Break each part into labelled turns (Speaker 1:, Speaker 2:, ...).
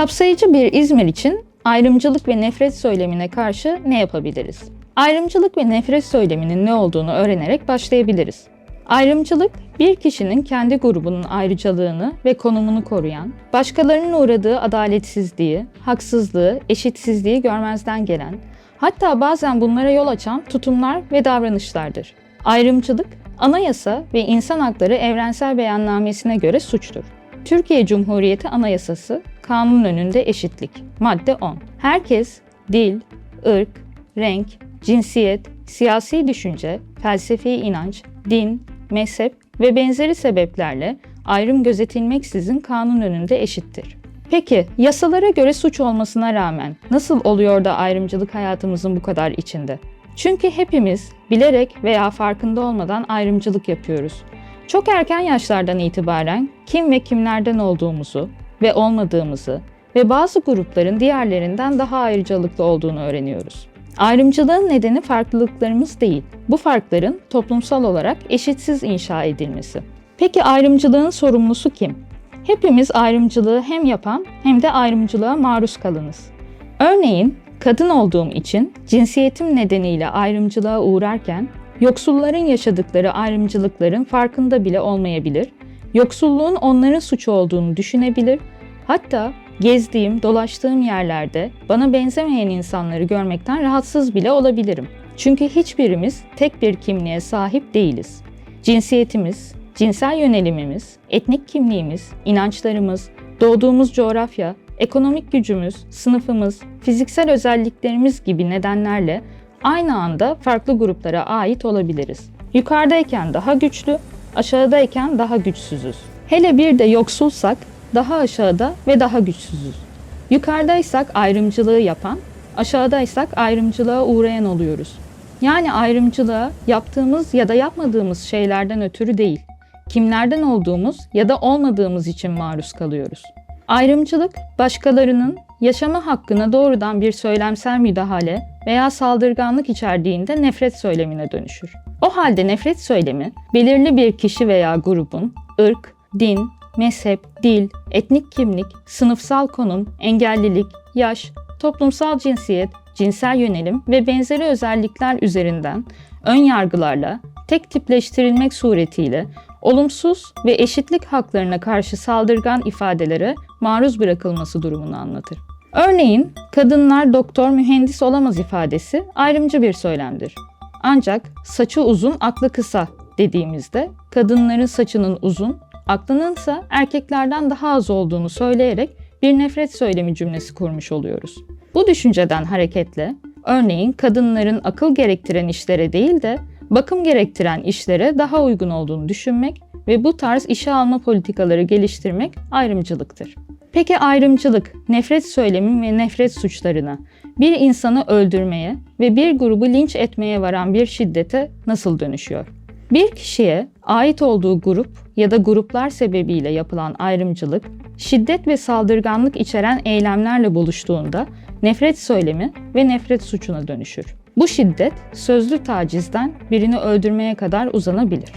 Speaker 1: Kapsayıcı bir İzmir için ayrımcılık ve nefret söylemine karşı ne yapabiliriz? Ayrımcılık ve nefret söyleminin ne olduğunu öğrenerek başlayabiliriz. Ayrımcılık, bir kişinin kendi grubunun ayrıcalığını ve konumunu koruyan, başkalarının uğradığı adaletsizliği, haksızlığı, eşitsizliği görmezden gelen, hatta bazen bunlara yol açan tutumlar ve davranışlardır. Ayrımcılık, anayasa ve insan hakları evrensel beyannamesine göre suçtur. Türkiye Cumhuriyeti Anayasası, kanun önünde eşitlik. Madde 10. Herkes dil, ırk, renk, cinsiyet, siyasi düşünce, felsefi inanç, din, mezhep ve benzeri sebeplerle ayrım gözetilmeksizin kanun önünde eşittir. Peki yasalara göre suç olmasına rağmen nasıl oluyor da ayrımcılık hayatımızın bu kadar içinde? Çünkü hepimiz bilerek veya farkında olmadan ayrımcılık yapıyoruz. Çok erken yaşlardan itibaren kim ve kimlerden olduğumuzu ve olmadığımızı ve bazı grupların diğerlerinden daha ayrıcalıklı olduğunu öğreniyoruz. Ayrımcılığın nedeni farklılıklarımız değil, bu farkların toplumsal olarak eşitsiz inşa edilmesi. Peki ayrımcılığın sorumlusu kim? Hepimiz ayrımcılığı hem yapan hem de ayrımcılığa maruz kalınız. Örneğin kadın olduğum için cinsiyetim nedeniyle ayrımcılığa uğrarken yoksulların yaşadıkları ayrımcılıkların farkında bile olmayabilir, yoksulluğun onların suçu olduğunu düşünebilir, hatta gezdiğim, dolaştığım yerlerde bana benzemeyen insanları görmekten rahatsız bile olabilirim. Çünkü hiçbirimiz tek bir kimliğe sahip değiliz. Cinsiyetimiz, cinsel yönelimimiz, etnik kimliğimiz, inançlarımız, doğduğumuz coğrafya, ekonomik gücümüz, sınıfımız, fiziksel özelliklerimiz gibi nedenlerle aynı anda farklı gruplara ait olabiliriz. Yukarıdayken daha güçlü, aşağıdayken daha güçsüzüz. Hele bir de yoksulsak daha aşağıda ve daha güçsüzüz. Yukarıdaysak ayrımcılığı yapan, aşağıdaysak ayrımcılığa uğrayan oluyoruz. Yani ayrımcılığa yaptığımız ya da yapmadığımız şeylerden ötürü değil, kimlerden olduğumuz ya da olmadığımız için maruz kalıyoruz. Ayrımcılık, başkalarının yaşama hakkına doğrudan bir söylemsel müdahale veya saldırganlık içerdiğinde nefret söylemine dönüşür. O halde nefret söylemi, belirli bir kişi veya grubun ırk, din, mezhep, dil, etnik kimlik, sınıfsal konum, engellilik, yaş, toplumsal cinsiyet, cinsel yönelim ve benzeri özellikler üzerinden ön yargılarla tek tipleştirilmek suretiyle olumsuz ve eşitlik haklarına karşı saldırgan ifadelere maruz bırakılması durumunu anlatır. Örneğin, kadınlar doktor, mühendis olamaz ifadesi ayrımcı bir söylemdir. Ancak saçı uzun, aklı kısa dediğimizde kadınların saçının uzun, aklınınsa erkeklerden daha az olduğunu söyleyerek bir nefret söylemi cümlesi kurmuş oluyoruz. Bu düşünceden hareketle örneğin kadınların akıl gerektiren işlere değil de bakım gerektiren işlere daha uygun olduğunu düşünmek ve bu tarz işe alma politikaları geliştirmek ayrımcılıktır. Peki ayrımcılık, nefret söylemi ve nefret suçlarına, bir insanı öldürmeye ve bir grubu linç etmeye varan bir şiddete nasıl dönüşüyor? Bir kişiye ait olduğu grup ya da gruplar sebebiyle yapılan ayrımcılık, şiddet ve saldırganlık içeren eylemlerle buluştuğunda nefret söylemi ve nefret suçuna dönüşür. Bu şiddet sözlü tacizden birini öldürmeye kadar uzanabilir.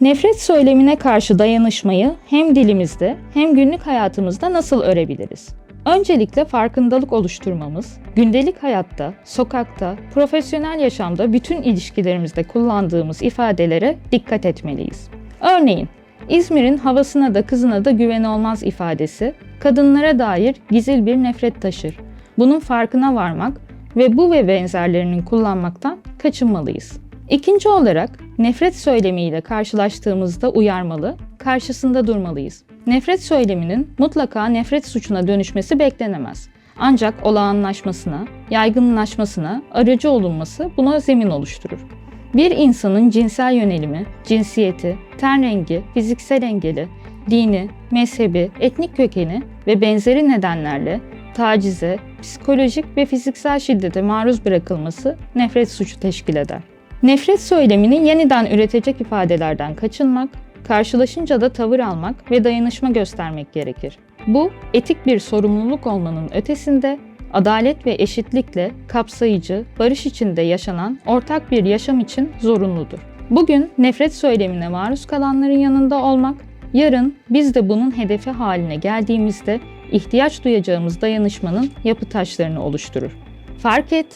Speaker 1: Nefret söylemine karşı dayanışmayı hem dilimizde hem günlük hayatımızda nasıl örebiliriz? Öncelikle farkındalık oluşturmamız, gündelik hayatta, sokakta, profesyonel yaşamda bütün ilişkilerimizde kullandığımız ifadelere dikkat etmeliyiz. Örneğin, İzmir'in havasına da kızına da güven olmaz ifadesi, kadınlara dair gizil bir nefret taşır. Bunun farkına varmak ve bu ve benzerlerinin kullanmaktan kaçınmalıyız. İkinci olarak nefret söylemiyle karşılaştığımızda uyarmalı, karşısında durmalıyız. Nefret söyleminin mutlaka nefret suçuna dönüşmesi beklenemez. Ancak olağanlaşmasına, yaygınlaşmasına aracı olunması buna zemin oluşturur. Bir insanın cinsel yönelimi, cinsiyeti, ten rengi, fiziksel engeli, dini, mezhebi, etnik kökeni ve benzeri nedenlerle tacize, psikolojik ve fiziksel şiddete maruz bırakılması nefret suçu teşkil eder. Nefret söylemini yeniden üretecek ifadelerden kaçınmak, karşılaşınca da tavır almak ve dayanışma göstermek gerekir. Bu, etik bir sorumluluk olmanın ötesinde adalet ve eşitlikle kapsayıcı, barış içinde yaşanan ortak bir yaşam için zorunludur. Bugün nefret söylemine maruz kalanların yanında olmak, yarın biz de bunun hedefi haline geldiğimizde ihtiyaç duyacağımız dayanışmanın yapı taşlarını oluşturur. Fark et,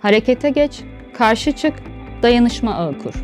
Speaker 1: harekete geç, karşı çık, dayanışma ağı kur.